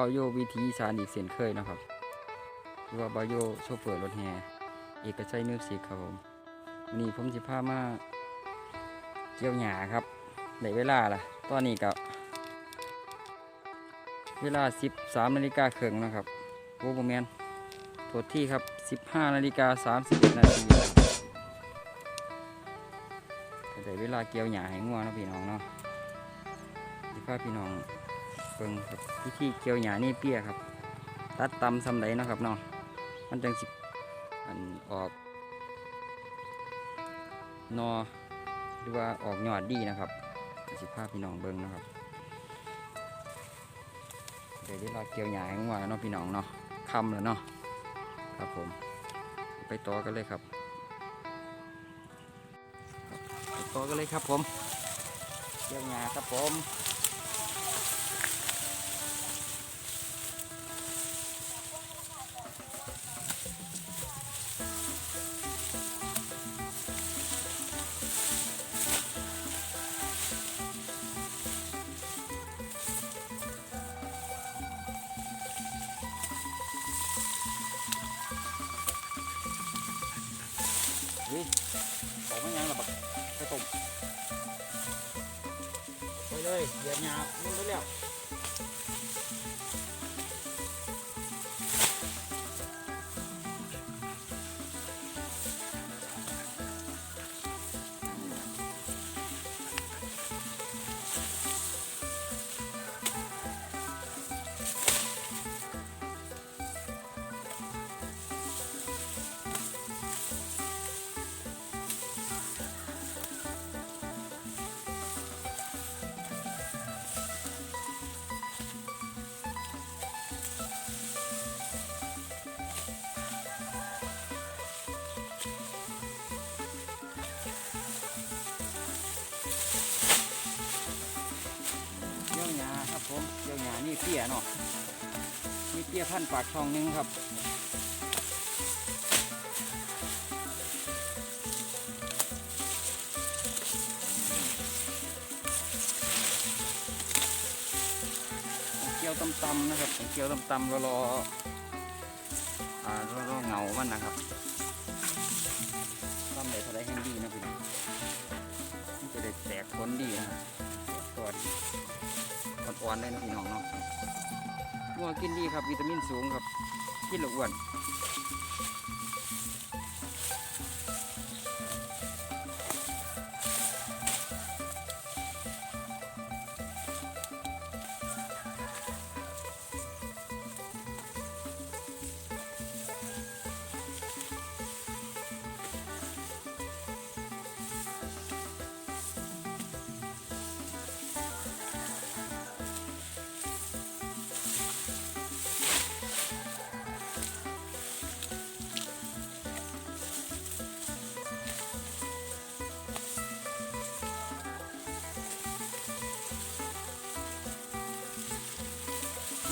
าโยวิธีอีสานอีกเสียนเคยนะครับหรือว่าบาโยโชเฟอร์รถแห่เอกชัยมิวสิกครับผมวันนี้ผมจะพามาเกี่ยวหญ้าครับในเวลาล่ะตอนนี้กับเวลา 13นาฬิกาครึ่งนะครับโอ้โหแมนโทษที่ครับ 15นาฬิกา31นาทีครับก็ได้เวลาเกี่ยวหญ้าให้งัวเนะพี่น้องเนาะสิพาพี่น้อง เบิ่งครับวิธีเกี่ยวหญ้านี่เปี้ยครับ ตัดตำซำไดเนาะครับเนาะมันจังสิอันออกนอหรือว่าออกยอดดีนะครับสิพาพพี่น้องเบิ่งนะครับเดี๋ยวเวลาเกี่ยวหญ้าให้งัวเนาะพี่น้องเนาะค่ำแล้วเนาะครับผม ไปต่อกันเลยครับครับไปต่อกันเลยครับผมเกี่ยวหญ้าครับผม อุ้ยอกไม่ยังละบักไปต้มไปเลยเดี๋ยวหยาบมันไปแล้ว เปี้ยเนาะนี่เปี้ยพันปากช่องหนึงครับเกี่ยวตำๆนะครับเกี่ยวตำๆรอรออ่ารอรอเงามันนะครับตำเลยเท่าไรแห้งดีนะพี่อนจะได้แตกผลดีนะครับตัวดี อ่อนๆเลยนะพี่น้องเนาะงัวกินดีครับวิตามินสูงครับกินแลอ้วน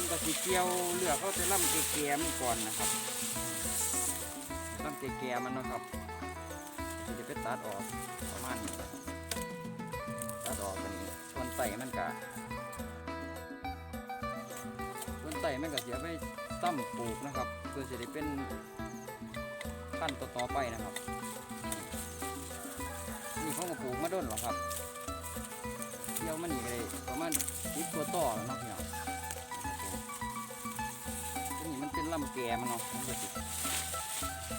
ก็สีเกียวเหลือกเขาจะล่ำเกลียมันก่อนนะครับล่ำเกลียๆมันนะครับจะไปตัดออกประมาณนี้ตัดออกกันนี้ส่วนไตมันกะส่วนไตมันก็เสียไปตั้มปลูกนะครับเพื่อจะได้เป็นขั้นต่อๆไปนะครับนี่เขาก็ปลูกมาด้นหรอครับเกี่ยวมันนี่ก็เลยประมาณสิบตัวต่อแล้วนะพี่น้อง ลำแกมันเนาะมันจะติด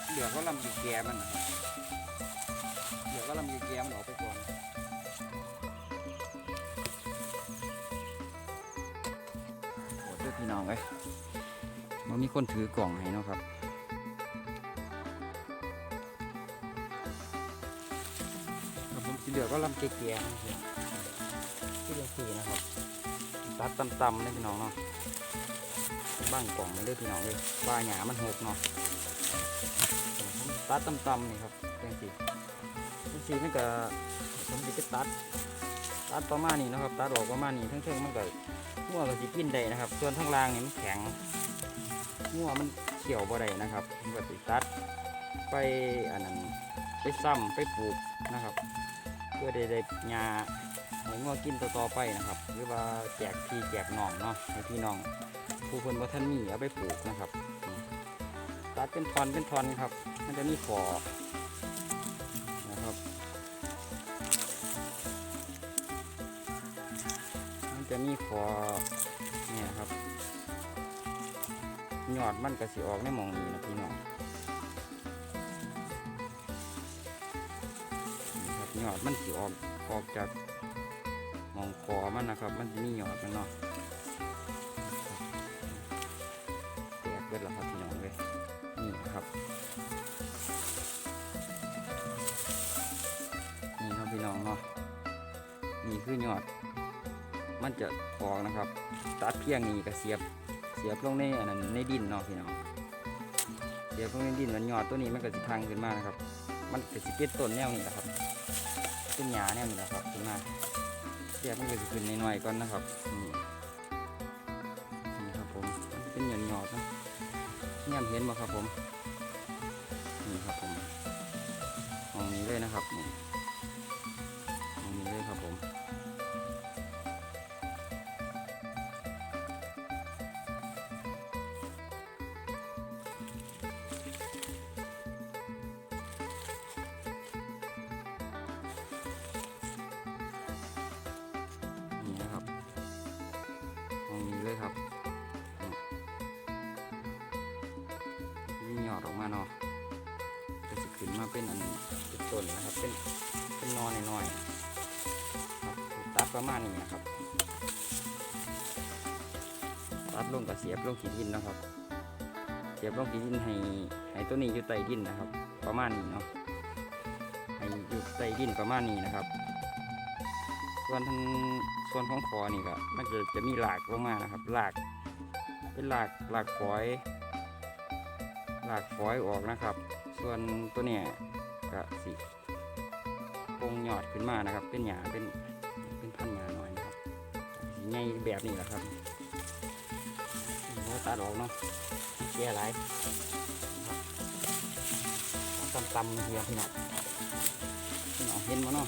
เหลือก็ลำแกมันะครับเหลือก็ลำแกมันออกไปก่อนโอ้เด้อพี่น้องเอ้ยมันมีคนถือกล่องให้เนาะครับครับผมสีเหลือก็ลำแกๆนะครับที่เรียกสีนะครับตัดตำๆเลยพี่น้องเนาะ บ้างกล่องมาเลยพี่น้องเลยปลาหยามันหกเนาะตัดตำๆนี่ครับแตงสีแตงสีนี่ก็ผมจะไปตัด ตัดประมาณนี้นะครับ ตัดออกประมาณนี้ทั้งเชิงมันก็งัวก็จะกินได้นะครับ ส่วนทั้งล่างนี่มันแข็งงัวมันเขียวบ่ได้นะครับมันก็สิตัดไปอันนั้นไปซ้ำไปปลูกนะครับ เพื่อได้ได้หญ้าให้งัวกินต่อๆไปนะครับ หรือว่าแจกพี่แจกน้องเนาะให้พี่น้อง ผู้คนบ่ท่านมีเอาไปปลูกนะครับตัดเป็นทอนเป็นทอนครับ มันจะมีฝอนะครับ มันจะมีฝอเนี่ยครับยอดมันก็สิออกในหมองนี้นะพี่น้องนี่ครับยอดมันสิออกออกจากมองคอมันนะครับ มันจะมียอดมันเนาะ คือยอด มันจะออกนะครับ ตัดเพียงนี้ก็เสียบ เสียบลงในอันนั้นในดินเนาะพี่น้องเสียบลงในดินมันยอดตัวนี้มันก็สิพังขึ้นมานะครับ มันก็สิเป็นต้นแนวนี้แหละครับเป็นหญ้าแนวนี้แหละครับขึ้นมาเสียบมันก็สิขึ้นหน่อยก่อนนะครับนี่นี่ครับผมมันเป็นหย่อนหยอดนะเนี่ยเห็นบ่ครับผมนี่ครับผมมองนี้เลยนะครับนี่ มาเป็นอันเป็นต้นนะครับ เป็นเป็นนอนน้อยๆตัดประมาณนี้นะครับ ตัดลงกับเสียบลงขีดินนะครับ เสียบลงขีดินให้ให้ตัวนี้อยู่ใต้ดินนะครับ ประมาณนี้เนาะให้อยู่ใต้ดินประมาณนี้นะครับ ส่วนทางส่วนของคอนี่ก็มันจะจะมีหลากลงมานะครับหลากเป็นหลากหลากฝอยหลากฝอยออกนะครับ ส่วนตัวเนี้ยก็สีปงยอดขึ้นมานะครับ เป็นหยาเป็นเป็นพันหยาหน่อยนะครับสีใหญ่แบบนี้แหละครับโอ้ตัดออกเนาะแก่หลายนะครับตำๆเฮียพี่น้องพี่น้องเห็นมั้เนาะ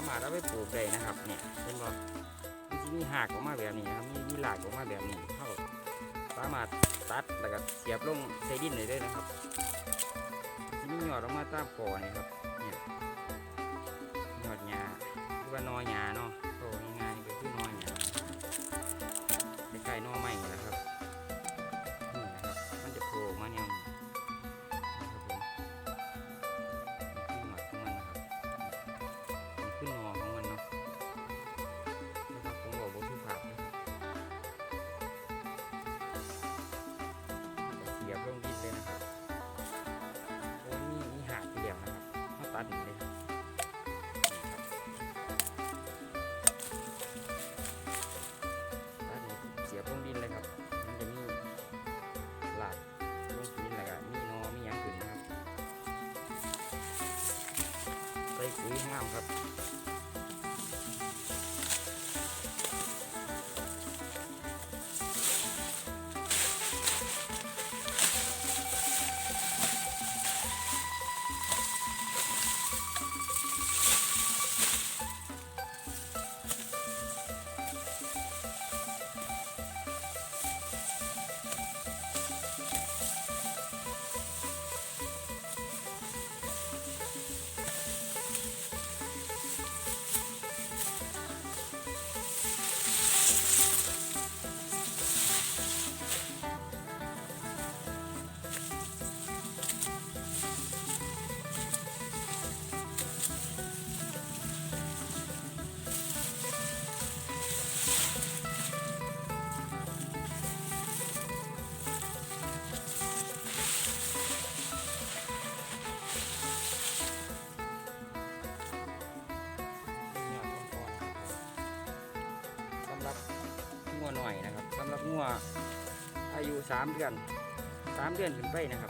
ามารถเอาไปปลูกได้นะครับ เนี่ยเป็นว่ามันจะมีหากออกมาแบบนี้นะครับมีมีหลากออกมาแบบนี้เท่าสามารถตัดแล้วก็เสียบลงใส่ดินได้เลยนะครับที่มียอดออกมาตามกอนี่ครับเนี่ยหยอดหญ้าหรือว่านอหญ้าเนาะ ปุ๋ยงามครับ สามเดือนสามเดือนขึ้นไปนะครับ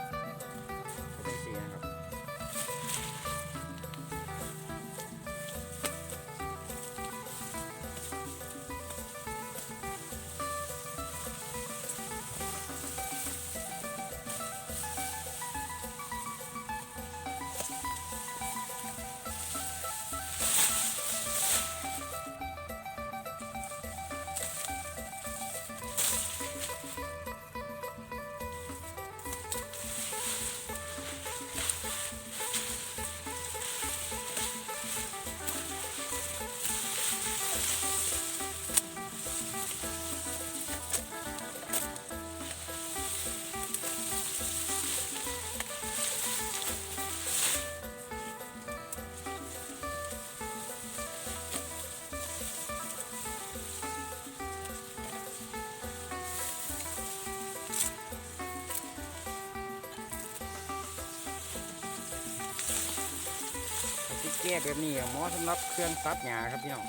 แก้แบบนี้หมอสำหรับเครื่องซับหญ้าครับพี่น้อง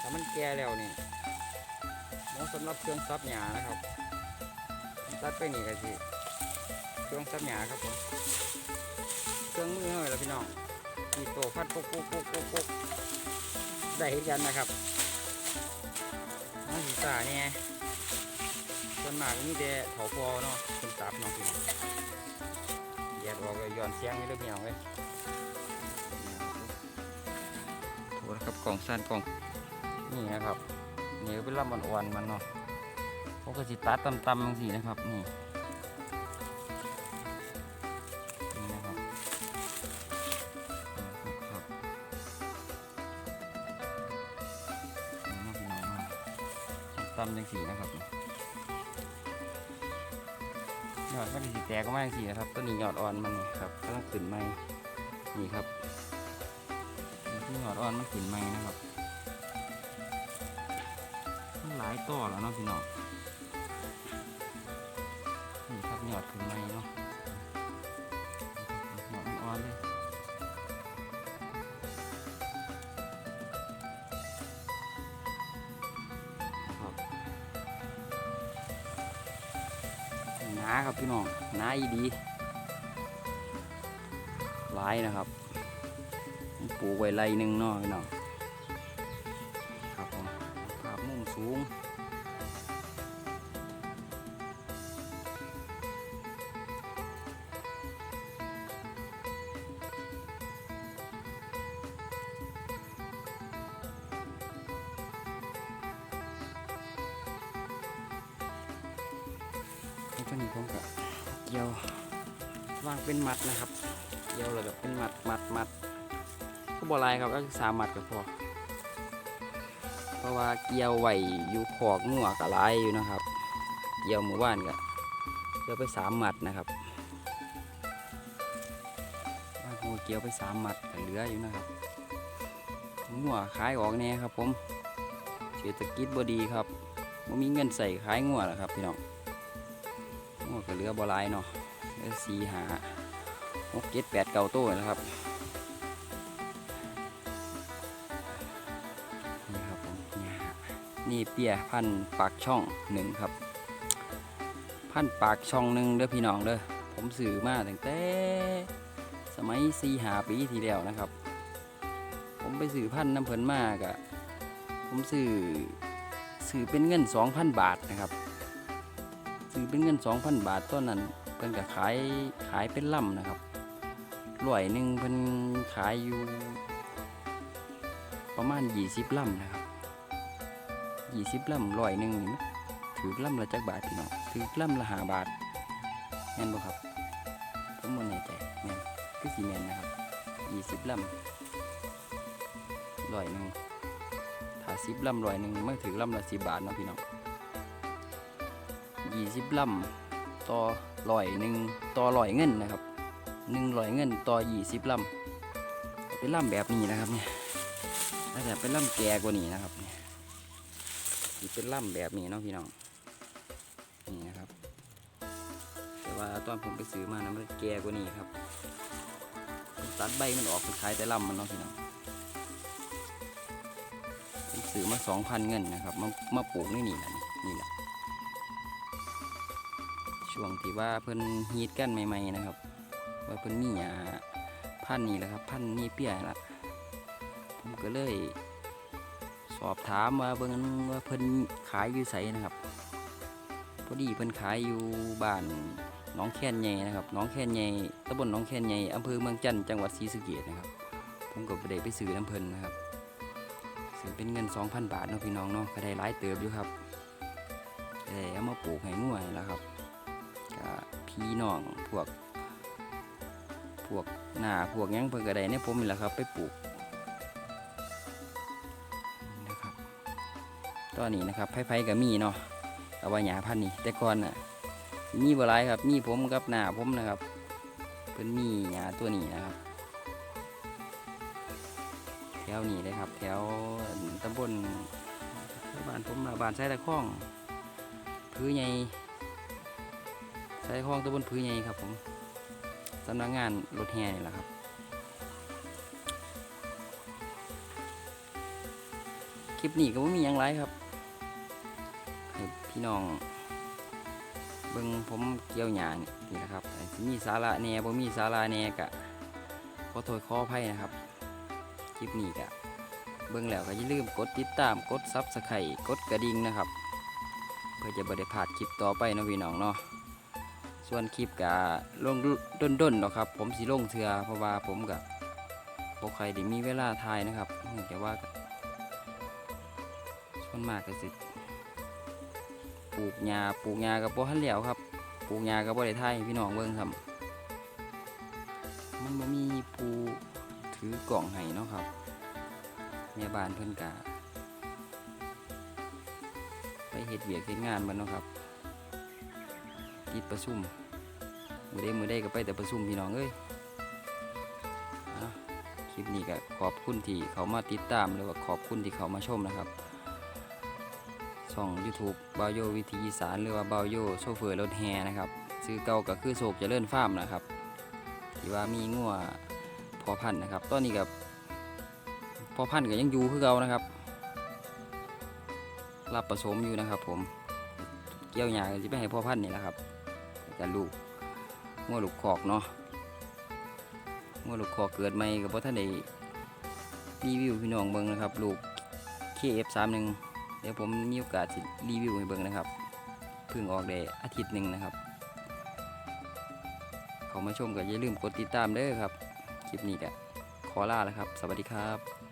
ถ้ามันแก่แล้วนี่หมอสำหรับเครื่องซับหญ้านะครับซัดไปนี่ก็สิเครื่องซับหญ้าครับผมเครื่องมือเฮาแล้วพี่น้องมีโตพัดปุ๊กปุ๊กปุ๊กปุ๊กปุ๊กได้เห็นกันนะครับน้องสีสาเนี่ยส่วนมากมีแต่เถาพอเนาะเป็นซับเนาะพี่น้องแยกออกเลยย้อนเสียงนี่เด้อพี่องเว้ยโอ้นะ กล่องสั้นกล่องนี่นะครับเหนี่ก็เป็นลำอ่อนๆมันเนาะเขาก็สิตัดตำๆสีนะครับนี่นี่นะครับนี่ครับนี่เนาะพี่น้องเนาะตำๆจังสีนะครับยอดมันก็สิแตกก็มาจังสีนะครับต้นนี้ยอดอ่อนมันนะครับกำลังขึ้นใหม่นี่ครับ อดอ่อนมันขึ้นใหม่นะครับมันหลายต่อแล้วเนาะพี่น้องนี่ครับหยอดขึ้นใหม่เนาะหอดอ่อนเลยหนาครับพี่น้องหนาอีดีหลายนะครับ ลูกไว้ไรหนึ่งเนาะพี่น้องครับผมภาพมุมสูงตัวนี้ผมก็เกี่ยววางเป็นมัดนะครับเกี่ยวเลยแบบเป็นมัดมัดมัด บอลายครับก็สามหมัดก็พอเพราะว่าเกี่ยวไหวอยู่ขอกงัวกับลายอยู่นะครับ เกี่ยวหมู่บ้านก็เกี่ยวไปสามหมัดนะครับบ้านผมก็เกี่ยวไปสามหมัดเหลืออยู่นะครับงัวขายออกแน่ครับ ผมเศรษฐกิจบดีครับไม่มีเงินใส่ขายงัวแล้วครับพี่น้องงัวก็เหลือบอลายเนาะเหลือสี่หาหกเจ็ดแปดเก้าตัวแล้วครับ นี่เปียพันปากช่องหนึ่งครับ พันปากช่องหนึ่งเด้อพี่น้องเด้อผมสื่อมาตั้งแต่สมัยสีหาปีที่แล้วนะครับ ผมไปซื้อพันน้ำเพลินมากอะผมซื้อซื้อเป็นเงินสองพันบาทนะครับซื้อเป็นเงินสองพันบาทตอนนั้นเพิ่นก็ขายขายเป็นลำนะครับร้อยหนึ่งเพิ่นขายอยู่ ประมาณยี่สิบลำนะครับ ยี่สิบลำร้อยหนึ่งนี่มันถือลำละจักบาทพี่น้องถือลำละหาบาทแม่นบ่ครับผมบ่แน่ใจแม่นคือสีแม่นนะครับยี่สิบลำร้อยหนึ่งถ้าสิบลำร้อยหนึ่งมันถือลำละสิบบาทเนาะพี่น้องยี่สิบลำต่อร้อยหนึ่งต่อร้อยเงินนะครับหนึ่งร้อยเงินต่อยี่สิบลำเป็นลำแบบนี้นะครับเนี่ยถ้าจะเป็นล่ำแก่กว่านี้นะครับ เป็นล่ำแบบนี้เนาะพี่น้องนี่นะครับ แต่ว่าตอนผมไปซื้อมานะมันแก่กว่านี้ครับตัดใบมันออกเป็นขายแต่ล่ำมันเนาะพี่น้องผมซื้อมาสองพันเงินนะครับมามาปลูกนี่นี่นะนี่แหละช่วงที่ว่าเพิ่นฮีดกันใหม่ๆนะครับ ว่าเพิ่นมีหยาพันนี่แหละครับ พันนี่เปี้ยละผมก็เลย สอบถามว่าเบิ่งว่าเพิ่นขายอยู่ไสนะครับพอดีเพิ่นขายอยู่บ้านน้องแคนใหญ่นะครับน้องแคนใหญ่ตำบลน้องแคนใหญ่อำเภอเมืองจันทร์จังหวัดศรีสะเกษนะครับผมก็ไปได้ไปซื้อน้ำเพิ่นนะครับซื้อเป็นเงิน 2,000 บาทเนาะพี่น้องเนาะก็ได้หลายเติบอยู่ครับได้เอามาปลูกให้ง่วยแล้วครับก็พี่น้องพวก พวกหน้าพวกยังเพิ่นก็ได้เนี่ยผมนี่แหละครับ ไปปลูก ตอนนี้นะครับไผ่ๆกับมีเนาะเอาไว้หยาพันนี่แต่ก่อนน่ะมีบ่หลายครับ มีผมกับหน้าผมนะครับเพิ่นมีหยาตัวนี้นะครับ แถวนี้เลยครับ แถวตำบลบ้านผมบ้านไส้ตะข้องพื้นใหญ่ไส้ตะข้องตำบลพื้นใหญ่ครับผมสำนักงานรถแห่นี่แหละครับคลิปนี้ก็ไม่มีหยังไรครับ พี่น้องเบิ่งผมเกี่ยวหยานี่นี่นะครับไอ้ที่มีสาระแน่บ่มีสาระแน่กะขอโทษขออภัยนะครับ คลิปนี้กะเบิ่งแล้วก็อย่าลืมกดติดตามกดซับสไครต์กดกระดิ่งนะครับ เพื่อจะบ่ได้พลาดคลิปต่อไปนะพี่น้องเนาะส่วนคลิปกะลงด้นๆเนาะครับ ผมสิลงเทือเพราะว่าผมกะบ่ใครได้มีเวลาถ่ายนะครับเนื่องจากว่าส่วนมากก็สิ ปลูกหญ้าปลูกหญ้ากับบ่ทันแล้วครับ ปลูกหญ้ากับบ่ได้ทายพี่น้องเบิ่งครับ มันบ่มีผู้ถือกล่องให้เนาะครับแม่บ้านเพิ่นกะไปเฮ็ดเวียกเฮ็ดงานบัดเนาะครับติดประชุมมื้อใดมื้อใดก็ไปแต่ประชุมพี่น้องเอ้ยอะคลิปนี้ก็ขอบคุณที่เขามาติดตามหรือว่าขอบคุณที่เขามาชมนะครับ ช่อง YouTube บาโยวิธีอีสานหรือว่าบาโยโชเฟอร์รถแฮนะครับซื้อเก่าก็คือโศกเจริญฟาร์มนะครับที่ว่ามีงัวพอพันธุ์นะครับตอนนี้กับพอพันธุ์ก็ยังอยู่คือเก่านะครับ รับผสมอยู่นะครับ ผมเกี่ยวหญ้าจะไปให้พ่อพันธุ์นี่แหละครับกันลูกงัวลูกคอกเนาะงัวลูกคอกเกิดใหม่กับพ่ท่านได้รีวิวพี่น้องเบิ่งนะครับ ลูก KF31 เดี๋ยวผมมีโอกาสรีวิวให้เบิ่งนะครับเพิ่งออกได้อาทิตย์หนึ่งนะครับ เขามาชมก็อย่าลืมกดติดตามเด้อครับ คลิปนี้ก็ขอลาแล้วครับ สวัสดีครับ